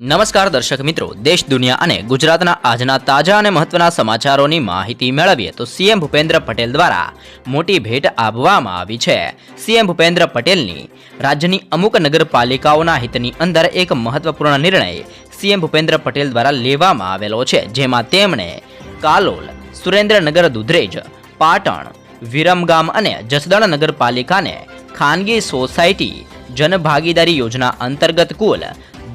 નમસ્કાર દર્શક મિત્રો, દેશ, દુનિયા અને ગુજરાતના આજના તાજા અને મહત્વના સમાચારોની માહિતી મેળવીએ તો સીએમ ભૂપેન્દ્ર પટેલ દ્વારા મોટી ભેટ આપવામાં આવી છે. સીએમ ભૂપેન્દ્ર પટેલની રાજ્યની અમુક નગરપાલિકાઓના હિતની અંદર એક મહત્વપૂર્ણ નિર્ણય સીએમ ભૂપેન્દ્ર પટેલ દ્વારા લેવામાં આવેલો છે, જેમાં તેમણે કાલોલ, સુરેન્દ્રનગર દુધરેજ, પાટણ, વિરમગામ અને જસદણ નગરપાલિકાને ખાનગી સોસાયટી જનભાગીદારી યોજના અંતર્ગત કુલ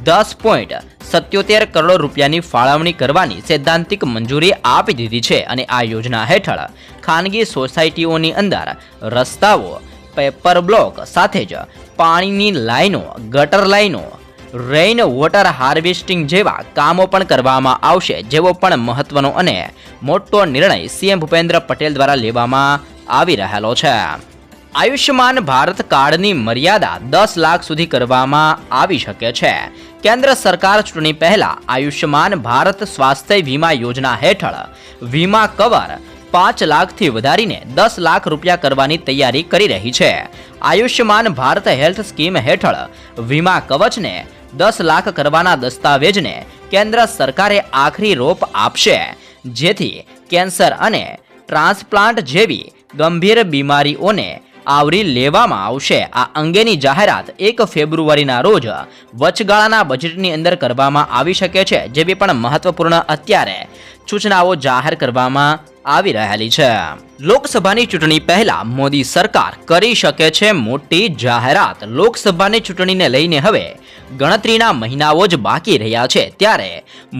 દસ પોઈન્ટ સત્યોતેર કરોડ રૂપિયાની ફાળવણી કરવાની સૈદ્ધાંતિક મંજૂરી આપી દીધી છે અને આ યોજના હેઠળ ખાનગી સોસાયટીઓની અંદર રસ્તાઓ, પેપર બ્લોક સાથે જ પાણીની લાઈનો, ગટર લાઈનો, રેઇન વોટર હાર્વેસ્ટિંગ જેવા કામો પણ કરવામાં આવશે, જેવો પણ મહત્વનો અને મોટો નિર્ણય સીએમ ભૂપેન્દ્ર પટેલ દ્વારા લેવામાં આવી રહેલો છે. આયુષ્યમાન ભારત કાર્ડની મર્યાદા દસ લાખ સુધી કરવામાં આવી શકે છે. કેન્દ્ર સરકાર ચૂંટણી પહેલા આયુષ્યમાન ભારત સ્વાસ્થ્ય વીમા યોજના હેઠળ વીમા કવર પાંચ લાખથી વધારીને દસ લાખ રૂપિયા કરવાની તૈયારી કરી રહી છે. આયુષ્યમાન ભારત હેલ્થ સ્કીમ હેઠળ વીમા કવચને દસ લાખ કરવાના દસ્તાવેજને કેન્દ્ર સરકારે આખરી રોપ આપશે. જેથી કેન્સર અને ટ્રાન્સપ્લાન્ટ જેવી ગંભીર બીમારીઓને આવરી લેવામાં આવશે. આ અંગેની જાહેરાત એક ફેબ્રુઆરીના રોજ વચગાળાના બજેટની અંદર કરવામાં આવી શકે છે જેવી પણ મહત્વપૂર્ણ અત્યારે સૂચનાઓ જાહેર કરવામાં આવી રહેલી છે. લોકસભાની ચૂંટણી પહેલા મોદી સરકાર કરી શકે છે મોટી જાહેરાત. લોકસભાની ચૂંટણીને લઈને હવે ગણતરીના મહિનાઓ જ બાકી રહ્યા છે. ત્યારે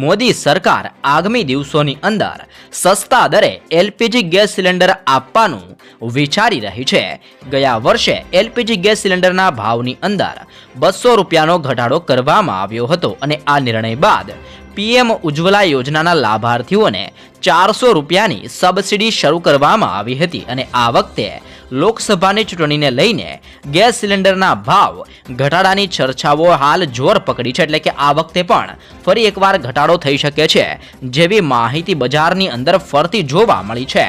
મોદી સરકાર આગામી દિવસોની અંદર સસ્તા દરે એલપીજી ગેસ સિલિન્ડર આપવાનું વિચારી રહી છે. ગયા વર્ષે એલપીજી ગેસ સિલિન્ડરના ભાવની અંદર બસો રૂપિયાનો ઘટાડો કરવામાં આવ્યો હતો અને આ નિર્ણય બાદ પીએમ ઉજ્જવલા યોજનાના લાભાર્થીઓને ચારસો રૂપિયાની સબસિડી શરૂ કરવામાં આવી હતી અને આ વખતે લોકસભાની ચૂંટણીને લઈને ગેસ સિલિન્ડરના ભાવ ઘટાડાની ચર્ચાઓ હાલ જોર પકડી છે એટલે કે આ વખતે પણ ફરી એકવાર ઘટાડો થઈ શકે છે જેવી માહિતી બજારની અંદર ફરતી જોવા મળી છે.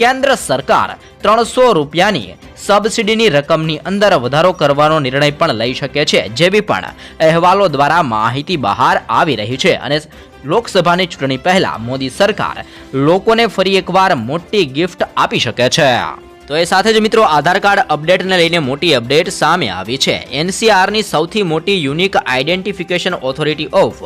કેન્દ્ર સરકાર ત્રણસો રૂપિયાની સબસિડીની રકમની અંદર વધારો કરવાનો નિર્ણય પણ લઈ શકે છે જેવી પણ અહેવાલો દ્વારા માહિતી બહાર આવી રહી છે. અને લોકસભાની ચૂંટણી પહેલા મોદી સરકાર લોકોને ફરી એકવાર મોટી ગિફ્ટ આપી શકે છે. તો એ સાથે જ મિત્રો, આધાર કાર્ડ અપડેટને લઈને મોટી અપડેટ સામે આવી છે. એનસીઆરની સૌથી મોટી યુનિક આઇડેન્ટિફિકેશન ઓથોરિટી ઓફ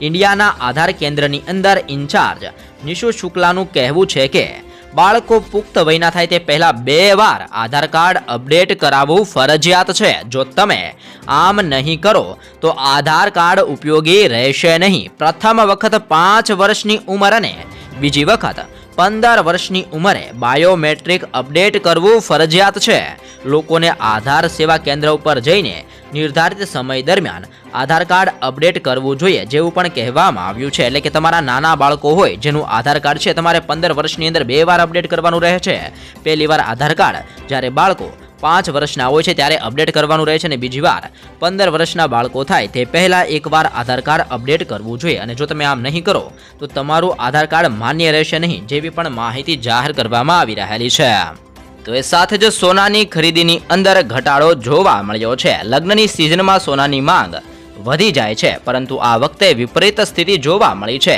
ઇન્ડિયાના આધાર કેન્દ્રની અંદર ઇન્ચાર્જ નિશુ શુક્લાનું કહેવું છે કે બાળકો પુખ્ત વયના થાય તે પહેલા બે વાર આધાર કાર્ડ અપડેટ કરાવવું ફરજિયાત છે. જો તમે આમ નહીં કરો, તો આધાર કાર્ડ ઉપયોગી રહેશે નહીં. પ્રથમ વખત પાંચ વર્ષની ઉંમર અને બીજી વખત પંદર વર્ષની ઉંમરે બાયોમેટ્રિક અપડેટ કરવું ફરજિયાત છે. લોકોને આધાર સેવા કેન્દ્ર ઉપર જઈને નિર્ધારિત સમય દરમિયાન આધાર કાર્ડ અપડેટ કરવું જોઈએ જેવું પણ કહેવામાં આવ્યું છે. એટલે કે તમારા નાના બાળકો હોય જેનું આધાર કાર્ડ છે, તમારે પંદર વર્ષની અંદર બે વાર અપડેટ કરવાનું રહે છે. પહેલી વાર આધાર કાર્ડ, જ્યારે બાળકો પાંચ વર્ષના હોય છે, ત્યારે અપડેટ કરવાનું રહે છે અને બીજી વાર પંદર વર્ષના બાળકો થાય, તે પહેલાં એકવાર આધાર કાર્ડ અપડેટ કરવું જોઈએ. અને જો તમે આમ નહીં કરો, તો તમારું આધાર કાર્ડ માન્ય રહેશે નહીં, જેવી પણ માહિતી જાહેર કરવામાં આવી રહેલી છે. તો એ સાથે જ સોનાની ખરીદીની અંદર ઘટાડો જોવા મળ્યો છે. લગ્નની સિઝનમાં સોનાની માંગ વધી જાય છે, પરંતુ આ વખતે વિપરીત સ્થિતિ જોવા મળી છે.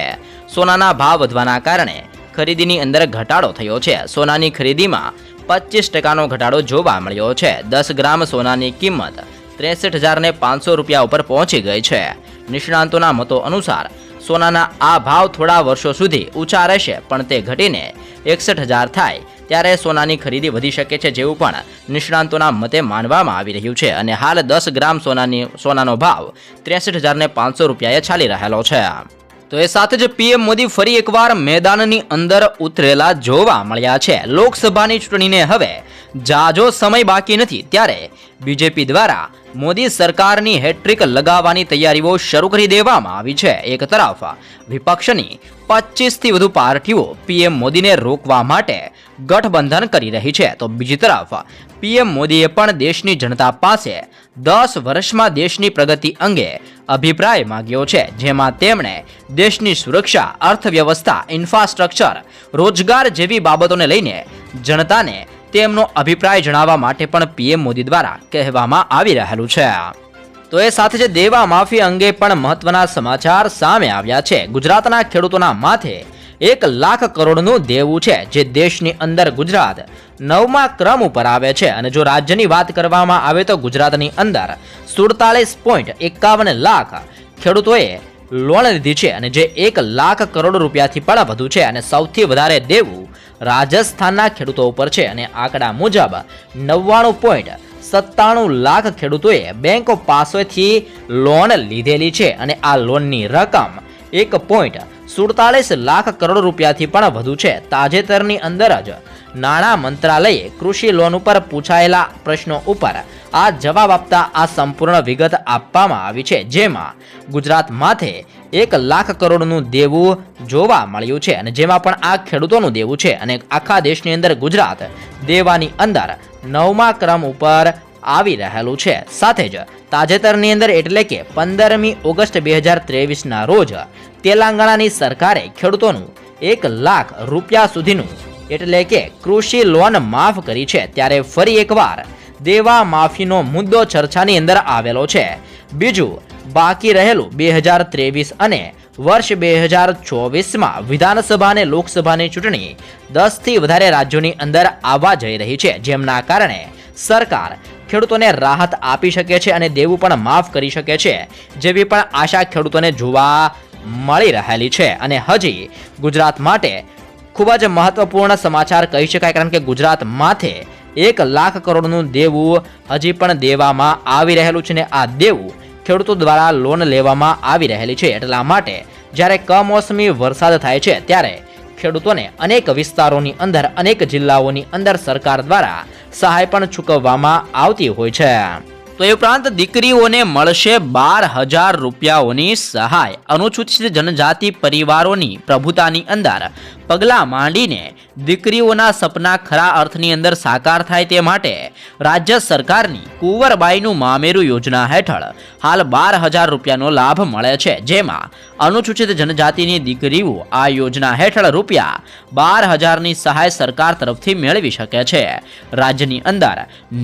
સોનાના ભાવ વધવાના કારણે ખરીદીની અંદર ઘટાડો થયો છે. સોનાની ખરીદીમાં પચીસ ટકાનો ઘટાડો જોવા મળ્યો છે. દસ ગ્રામ સોનાની કિંમત ત્રેસઠ હજારને પાંચસો રૂપિયા ઉપર પહોંચી ગઈ છે. નિષ્ણાંતોના મતો અનુસાર સોનાના આ ભાવ થોડા વર્ષો સુધી ઊંચા રહેશે, પણ તે ઘટીને એકસઠ હજાર થાય ત્યારે સોનાની ખરીદી વધી શકે છે જેવું પણ નિષ્ણાંતોના મતે માનવામાં આવી રહ્યું છે. અને હાલ દસ ગ્રામ સોનાની, સોનાનો ભાવ ત્રેસઠ હજારને પાંચસો રૂપિયાએ ચાલી રહેલો છે. તો એ સાથે જ પીએમ મોદી ફરી એકવાર મેદાનની અંદર ઉતરેલા જોવા મળ્યા છે. લોકસભાની ચૂંટણીને હવે જાજો સમય બાકી નથી. ત્યારે બીજેપી દ્વારા મોદી સરકારની હેટ્રિક લગાવવાની તૈયારીઓ શરૂ કરી દેવામાં આવી છે. એક તરફ વિપક્ષની પચીસથી વધુ પાર્ટીઓ પીએમ મોદીને રોકવા માટે ગઠબંધન કરી રહી છે. તો બીજી તરફ, પીએમ મોદીએ પણ દેશની જનતા પાસે દસ વર્ષમાં દેશની પ્રગતિ અંગે અભિપ્રાય માંગ્યો છે, જેમાં તેમણે દેશની સુરક્ષા, અર્થવ્યવસ્થા, ઇન્ફ્રાસ્ટ્રક્ચર, રોજગાર જેવી બાબતોને લઈને જનતાને તેમનો અભિપ્રાય જણાવવા માટે પણ પીએમ મોદી દ્વારા કહેવામાં આવી રહેલું છે. તો એ સાથે જ દેવા માફી અંગે પણ મહત્વના સમાચાર સામે આવ્યા છે. ગુજરાતના ખેડૂતોના માથે એક લાખ કરોડનું દેવું છે, જે દેશની અંદર ગુજરાત નવમા ક્રમ ઉપર આવે છે. અને જો રાજ્યની વાત કરવામાં આવે તો ગુજરાતની અંદર સુડતાલીસ પોઈન્ટ એકાવન લાખ ખેડૂતોએ લોન લીધી છે અને જે એક લાખ કરોડ રૂપિયાથી પણ વધુ છે. અને સૌથી વધારે દેવું રાજસ્થાનના ખેડૂતો ઉપર છે. અને આંકડા મુજબ નવ્વાણું પોઈન્ટ સત્તાણું લાખ ખેડૂતોએ બેંકો પાસેથી લોન લીધેલી છે. અને આ લોનની રકમ એક પોઈન્ટ સુડતાલીસ લાખ કરોડ રૂપિયાથી પણ વધુ છે. તાજેતરની અંદર જ નાણાં મંત્રાલયે કૃષિ લોન ઉપર પૂછાયેલા પ્રશ્નો ઉપર આ જવાબ આપતા આ સંપૂર્ણ વિગત આપવામાં આવી છે. જેમાં ગુજરાત માથે એક લાખ કરોડનું દેવું જોવા મળ્યું છે અને જેમાં પણ આ ખેડૂતોનું દેવું છે અને આખા દેશની અંદર ગુજરાત દેવાની અંદર નવમા ક્રમ ઉપર આવી રહેલું છે. સાથે જ તાજેતરની અંદર એટલે કે પંદરમી ઓગસ્ટ બે હજાર ત્રેવીસના રોજ તેલંગાણાની સરકારે ખેડૂતોનું એક લાખ રૂપિયા સુધીનું એટલે કે કૃષિ લોન માફ કરી છે. ત્યારે ફરી એકવાર દેવા માફીનો મુદ્દો ચર્ચાની અંદર આવેલો છે. બીજું, બાકી રહેલું બે હજાર ત્રેવીસ અને વર્ષ બે હજાર ચોવીસમાં વિધાનસભા અને લોકસભાની ચૂંટણી દસથી વધારે રાજ્યોની અંદર આવવા જઈ રહી છે. જેમના કારણે સરકાર ખેડૂતોને રાહત આપી શકે છે અને દેવું પણ માફ કરી શકે છે, જેવી પણ આશા ખેડૂતોને જોવા મળી રહેલી છે. અને હજી ગુજરાત માટે ખૂબ જ મહત્વપૂર્ણ સમાચાર કહી શકાય, કારણ કે ગુજરાત માથે એક લાખ કરોડનું દેવું હજી પણ દેવામાં આવી રહેલું છે ને આ દેવું ખેડૂતો દ્વારા લોન લેવામાં આવી રહેલી છે. એટલા માટે જ્યારે કમોસમી વરસાદ થાય છે, ત્યારે ખેડૂતોને અનેક વિસ્તારોની અંદર, અનેક જિલ્લાઓની અંદર સરકાર દ્વારા સહાય પણ ચૂકવવામાં આવતી હોય છે. તો એ ઉપરાંત દીકરીઓને મળશે બાર હજાર રૂપિયાઓની સહાય. અનુસૂચિત જનજાતિ પરિવારોની પ્રભુતાની અંદર પગલાં માંડીને દીકરીઓના સપના ખરા અર્થની અંદર સાકાર થાય તે માટે રાજ્ય સરકારની કુંવરબાઈનું મામેરું યોજના હેઠળ હાલ બાર હજાર રૂપિયાનો લાભ મળે છે. જેમાં અનુસૂચિત જનજાતિની દીકરીઓ આ યોજના હેઠળ રૂપિયા બાર હજારની સહાય સરકાર તરફથી મેળવી શકે છે. રાજ્યની અંદર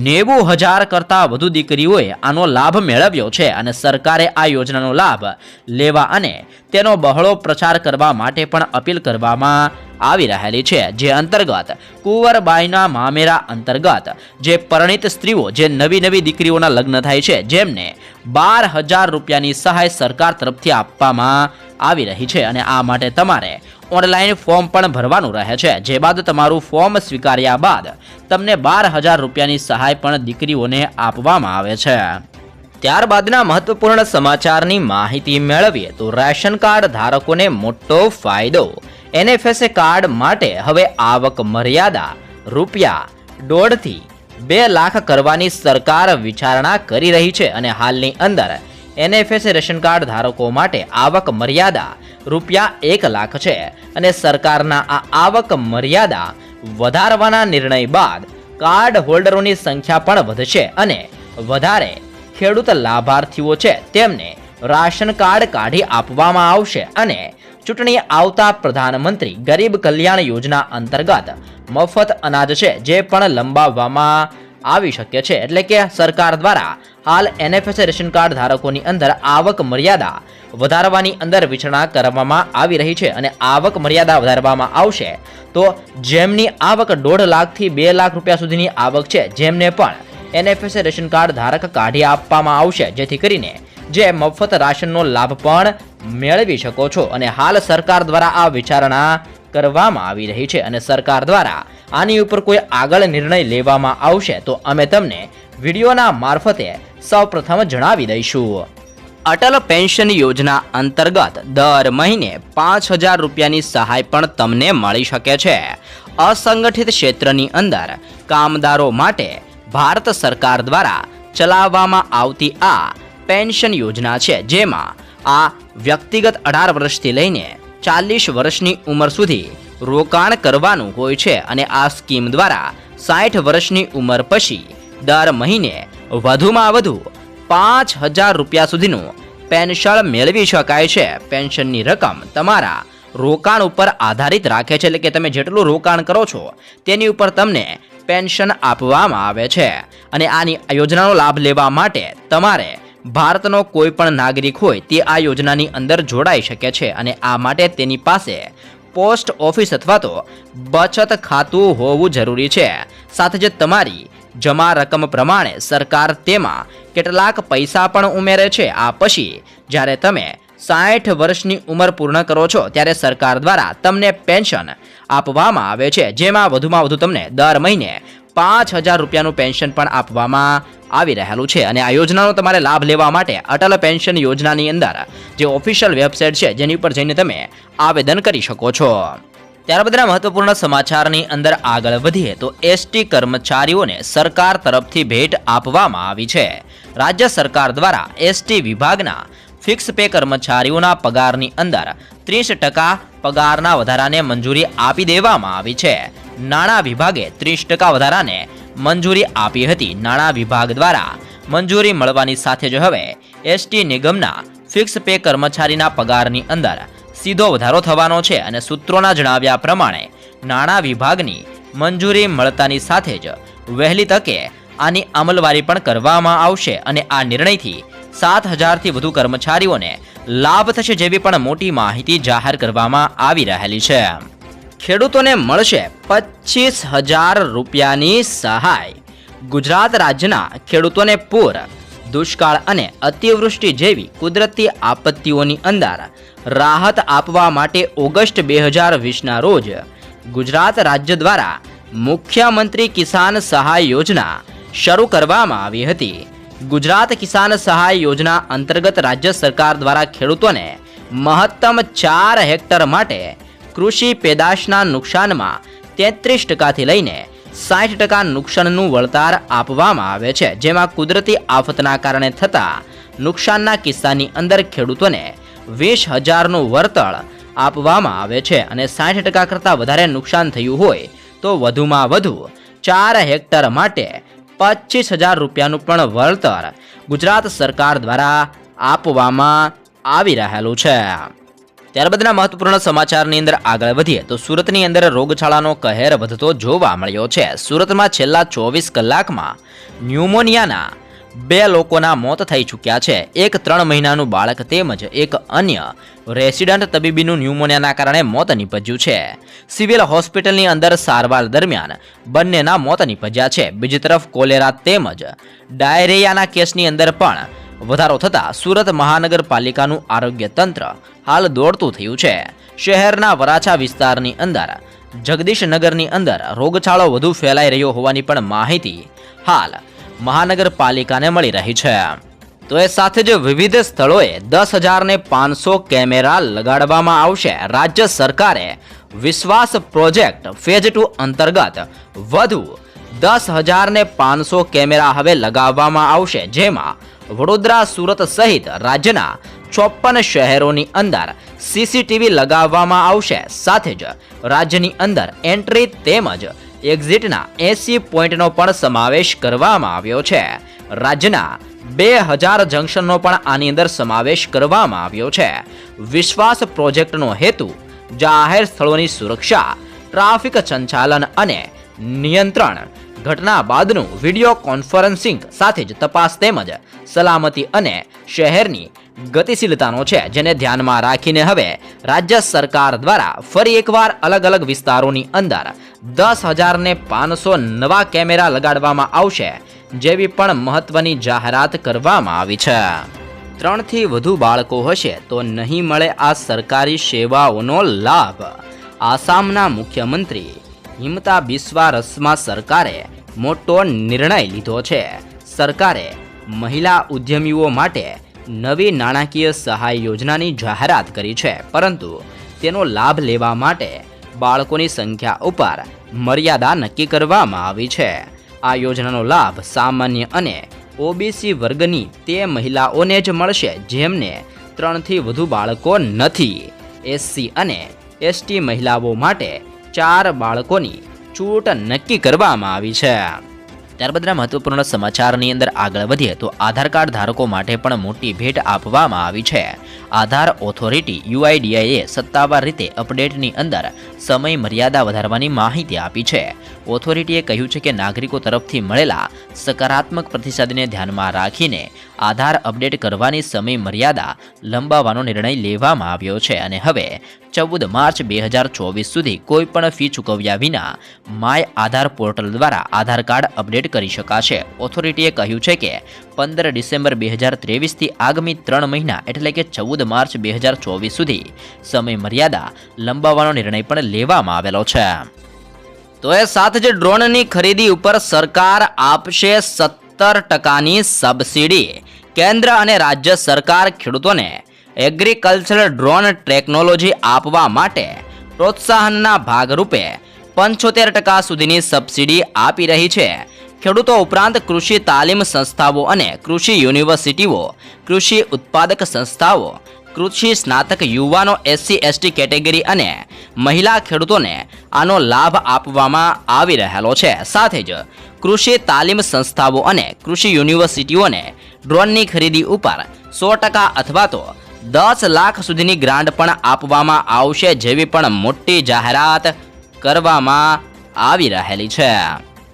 નેવું હજાર કરતાં વધુ દીકરીઓએ આનો લાભ મેળવ્યો છે અને સરકારે આ યોજનાનો લાભ લેવા અને તેનો બહોળો પ્રચાર કરવા માટે પણ અપીલ કરવામાં આવી રહેલી છે. જે અંતર્ગત કુંવરબાઈના મામેરા અંતર્ગત જે પરિણિત સ્ત્રીઓ, જે નવી નવી દીકરીઓના લગ્ન થાય છે, જેમને બાર હજાર રૂપિયાની સહાય સરકાર તરફથી આપવામાં આવી રહી છે અને આ માટે તમારે ઓનલાઈન ફોર્મ પણ ભરવાનું રહે છે. જે બાદ તમારું ફોર્મ સ્વીકાર્યા બાદ તમને બાર હજાર રૂપિયાની સહાય પણ દીકરીઓને આપવામાં આવે છે. ત્યારબાદના મહત્વપૂર્ણ સમાચારની માહિતી મેળવીએ તો રેશન કાર્ડ ધારકોને મોટો ફાયદો. એનએફએસએ કાર્ડ માટે હવે આવક મર્યાદા રૂપિયા દોઢથી બે લાખ કરવાની સરકાર વિચારણા કરી રહી છે અને હાલની અંદર એનએફએસએ રેશન કાર્ડ ધારકો માટે આવક મર્યાદા રૂપિયા એક લાખ છે અને સરકારના આ આવક મર્યાદા વધારવાના નિર્ણય બાદ કાર્ડ હોલ્ડરોની સંખ્યા પણ વધશે અને વધારે ખેડૂત લાભાર્થીઓ છે તેમને રાશન કાર્ડ કાઢી આપવામાં આવશે અને ચૂંટણી આવતા પ્રધાનમંત્રી ગરીબ કલ્યાણ યોજના અંતર્ગત મફત અનાજ છે જે પણ લંબાવવામાં આવી શકે છે. એટલે કે સરકાર દ્વારા હાલ એનએફએસ રેશન કાર્ડ ધારકોની અંદર આવક મર્યાદા વધારવાની અંદર વિચારણા કરવામાં આવી રહી છે અને આવક મર્યાદા વધારવામાં આવશે તો જેમની આવક દોઢ લાખથી બે લાખ રૂપિયા સુધીની આવક છે, જેમને પણ એનએફએસ રેશન કાર્ડ ધારક કાઢી આપવામાં આવશે, જેથી કરીને જે મફત રાશનનો લાભ પણ મેળવી શકો છો. અને હાલ સરકાર દ્વારા આ વિચારણા કરવામાં આવી રહી છે અને સરકાર દ્વારા આની ઉપર કોઈ આગળ નિર્ણય લેવામાં આવશે તો અમે તમને વિડીયોના મારફતે સૌપ્રથમ જણાવી દઈશું. અટલ પેન્શન યોજના અંતર્ગત દર મહિને પાંચ હજાર રૂપિયાની સહાય પણ તમને મળી શકે છે. અસંગઠિત ક્ષેત્રની અંદર કામદારો માટે ભારત સરકાર દ્વારા ચલાવવામાં આવતી આ પેન્શન યોજના છે જેમાં આ વ્યક્તિગત અઢાર વર્ષથી લઈને ચાલીસ વર્ષની ઉંમર સુધી રોકાણ કરવાનું હોય છે અને આ સ્કીમ દ્વારા સાઠ વર્ષની ઉંમર પછી દર મહિને વધુમાં વધુ પાંચ હજાર રૂપિયા સુધીનું પેન્શન મેળવી શકાય છે. પેન્શનની રકમ તમારા રોકાણ ઉપર આધારિત રાખે છે એટલે કે તમે જેટલું રોકાણ કરો છો તેની ઉપર તમને પેન્શન આપવામાં આવે છે અને આની યોજનાનો લાભ લેવા માટે તમારે ભારતનો કોઈ પણ નાગરિક હોય તે આ યોજનાની અંદર જોડાઈ શકે છે અને આ માટે તેની પાસે પોસ્ટ ઓફિસ અથવા તો બચત ખાતું હોવું જરૂરી છે. સાથે જ તમારી જમા રકમ પ્રમાણે સરકાર તેમાં કેટલાક પૈસા પણ ઉમેરે છે. આ પછી જ્યારે તમે સાઠ વર્ષની ઉંમર પૂર્ણ કરો છો ત્યારે સરકાર દ્વારા તમને પેન્શન આપવામાં આવે છે. જેમાં વધુમાં વધુ તમને દર મહિને પાંચ હજાર રૂપિયાનું પેન્શન પણ આપવામાં આવી રહેલું છે. અને આ યોજનાનો તમારે લાભ લેવા માટે અટલ પેન્શન યોજનાની અંદર જે ઓફિશિયલ વેબસાઇટ છે, જેની ઉપર જઈને તમે આવેદન કરી શકો છો. ત્યારબાદના મહત્વપૂર્ણ સમાચારની અંદર આગળ વધીએ તો એસટી કર્મચારીઓને સરકાર તરફથી ભેટ આપવામાં આવી છે. રાજ્ય સરકાર દ્વારા એસટી વિભાગના ફિક્સ પે કર્મચારીઓના પગારની અંદર ત્રીસ ટકા પગારના વધારાને મંજૂરી આપી દેવામાં આવી છે. નાણાં વિભાગે ત્રીસ ટકા વધારાને મંજૂરી આપી હતી. નાણાં વિભાગ દ્વારા મંજૂરી મળવાની સાથે જ હવે એસટી નિગમના ફિક્સ પે કર્મચારીના પગારની અંદર સીધો વધારો થવાનો છે અને સૂત્રોના જણાવ્યા પ્રમાણે નાણાં વિભાગની મંજૂરી મળતાની સાથે જ વહેલી તકે આની અમલવારી પણ કરવામાં આવશે અને આ નિર્ણયથી સાત હજારથી વધુ કર્મચારીઓને લાભ થશે જેવી પણ મોટી માહિતી જાહેર કરવામાં આવી રહેલી છે. ખેડૂતોને મળશે પચીસ હજાર રૂપિયાની સહાય. ગુજરાત રાજ્યના ખેડૂતોને પૂર, દુષ્કાળ અને અતિવૃષ્ટિ જેવી કુદરતી આપત્તિઓની અંદર રાહત આપવા માટે ઓગસ્ટ બે હજાર વીસના રોજ ગુજરાત રાજ્ય દ્વારા મુખ્યમંત્રી કિસાન સહાય યોજના શરૂ કરવામાં આવી હતી. ગુજરાત કિસાન સહાય યોજના અંતર્ગત રાજ્ય સરકાર દ્વારા ખેડૂતોને મહત્તમ ચાર હેક્ટર માટે કૃષિ પેદાશના નુકસાનમાં તેત્રીસ ટકાથી લઈને સાઠ ટકા નુકસાનનું વળતર આપવામાં આવે છે, જેમાં કુદરતી આફતના કારણે થતા નુકસાનના કિસ્સાની અંદર ખેડૂતોને વીસ હજારનું વળતર આપવામાં આવે છે અને સાઠ ટકા કરતાં વધારે નુકસાન થયું હોય તો વધુમાં વધુ ચાર હેક્ટર માટે પચીસ હજાર રૂપિયાનું પણ વળતર ગુજરાત સરકાર દ્વારા આપવામાં આવી રહેલું છે. ત્યારબાદના મહત્વપૂર્ણ સમાચારની અંદર આગળ વધીએ તો સુરતની અંદર રોગચાળાનો કહેર વધતો જોવા મળ્યો છે. સુરતમાં છેલ્લા ચોવીસ કલાકમાં ન્યુમોનિયાના બે લોકોના મોત થઈ ચૂક્યા છે. એક ત્રણ મહિનાનું બાળક તેમજ એક અન્ય રેસિડન્ટ તબીબીનું ન્યુમોનિયાના કારણે મોત નીપજ્યું છે. સિવિલ હોસ્પિટલની અંદર સારવાર દરમિયાન બંનેના મોત નીપજ્યા છે. બીજી તરફ કોલેરા તેમજ ડાયરિયાના કેસની અંદર પણ વધારો થતાં સુરત મહાનગરપાલિકાનું આરોગ્ય તંત્ર હાલ દોડતું થયું છે. શહેરના વરાછા વિસ્તારની અંદર, જગદીશનગરની અંદર રોગચાળો વધુ ફેલાઈ રહ્યો હોવાની પણ માહિતી હાલ મહાનગરપાલિકાને મળી રહી છે. તો એ સાથે જ વિવિધ સ્થળોએ દસ હજારને પાંચસો કેમેરા લગાડવામાં આવશે. રાજ્ય સરકારે વિશ્વાસ પ્રોજેક્ટ ફેઝ ટુ અંતર્ગત વધુ દસ હજારને પાંચસો કેમેરા હવે લગાવવામાં આવશે, જેમાં વડોદરા, સુરત સહિત રાજ્યના ચોપન શહેરોની અંદર સીસીટીવી લગાવવામાં આવશે. સાથે જ રાજ્યની અંદર એન્ટ્રી તેમજ એક્ઝિટના એસી પોઈન્ટનો પણ સમાવેશ કરવામાં આવ્યો છે. રાજ્યના બે હજાર જંકશનનો પણ આની અંદર સમાવેશ કરવામાં આવ્યો છે. વિશ્વાસ પ્રોજેક્ટનો હેતુ જાહેર સ્થળોની સુરક્ષા, ટ્રાફિક સંચાલન અને નિયંત્રણ ઘટના બાદનું વીડિયો કોન્ફરન્સિંગ સાથે જ તપાસ તેમજ સલામતી અને શહેરની ગતિશીલતાનો છે, જેને ધ્યાનમાં રાખીને હવે રાજ્ય સરકાર દ્વારા ફરી એકવાર અલગ અલગ વિસ્તારોની અંદર દસ હજારને પાંચસો નવા કેમેરા લગાડવામાં આવશે, જેવી પણ મહત્વની જાહેરાત કરવામાં આવી છે. ત્રણથી વધુ બાળકો હશે તો નહીં મળે આ સરકારી સેવાઓનો લાભ, આસામના મુખ્યમંત્રી હિમતા બિસ્વા રસમાં સરકારે મોટો નિર્ણય લીધો છે. સરકારે મહિલા ઉદ્યમીઓ માટે નવી નાણાકીય સહાય યોજનાની જાહેરાત કરી છે, પરંતુ તેનો લાભ લેવા માટે બાળકોની સંખ્યા ઉપર મર્યાદા નક્કી કરવામાં આવી છે. આ યોજનાનો લાભ સામાન્ય અને ઓબીસી વર્ગની તે મહિલાઓને જ મળશે, જેમને ત્રણથી વધુ બાળકો નથી. એસસી અને એસટી મહિલાઓ માટે ચાર બાળકોની છૂટ નક્કી કરવામાં આવી છે. ત્યારબાદના મહત્વપૂર્ણ સમાચારની અંદર આગળ વધીએ તો આધાર કાર્ડ ધારકો માટે પણ મોટી ભેટ આપવામાં આવી છે. આધાર ઓથોરિટી યુઆઈડીઆઈએ સત્તાવાર રીતે અપડેટની અંદર સમય મર્યાદા વધારવાની માહિતી આપી છે. ઓથોરિટીએ કહ્યું છે કે નાગરિકો તરફથી મળેલા સકારાત્મક પ્રતિસાદને ધ્યાનમાં રાખીને આધાર અપડેટ કરવાની સમય મર્યાદા લંબાવવાનો નિર્ણય લેવામાં આવ્યો છે અને હવે ચૌદ માર્ચ બે હજાર ચોવીસ સુધી કોઈ પણ ફી ચૂકવ્યા વિના માય આધાર પોર્ટલ દ્વારા આધાર કાર્ડ અપડેટ કરી શકાશે. ઓથોરિટીએ કહ્યું છે કે પંદર ડિસેમ્બર બે હજાર ત્રેવીસથી આગામી ત્રણ મહિના એટલે કે ચૌદ માર્ચ બે હજાર ચોવીસ સુધી સમય મર્યાદા લંબાવવાનો નિર્ણય પણ લેવામાં આવેલો છે. તો એ સાથે જ ડ્રોનની ખરીદી ઉપર સરકાર આપશે સત્તર ટકાની સબસિડી કેન્દ્ર અને રાજ્ય સરકાર ખેડૂતોને એગ્રીકલ્ચરલ ડ્રોન ટેકનોલોજી આપવા માટે પ્રોત્સાહનના ભાગરૂપે પંચોતેર ટકા સુધીની સબસિડી આપી રહી છે. ખેડૂતો ઉપરાંત કૃષિ તાલીમ સંસ્થાઓ અને કૃષિ યુનિવર્સિટીઓ, કૃષિ ઉત્પાદક સંસ્થાઓ, કૃષિ સ્નાતક યુવાનો એસસી, એસટી કેટેગરી અને મહિલા ખેડૂતોને આનો લાભ આપવામાં આવી રહેલો છે. સાથે જ કૃષિ તાલીમ સંસ્થાઓ અને કૃષિ યુનિવર્સિટીઓને ડ્રોનની ખરીદી ઉપર સો ટકા અથવા તો દસ લાખ સુધીની ગ્રાન્ટ પણ આપવામાં આવશે જેવી પણ મોટી જાહેરાત કરવામાં આવી રહેલી છે.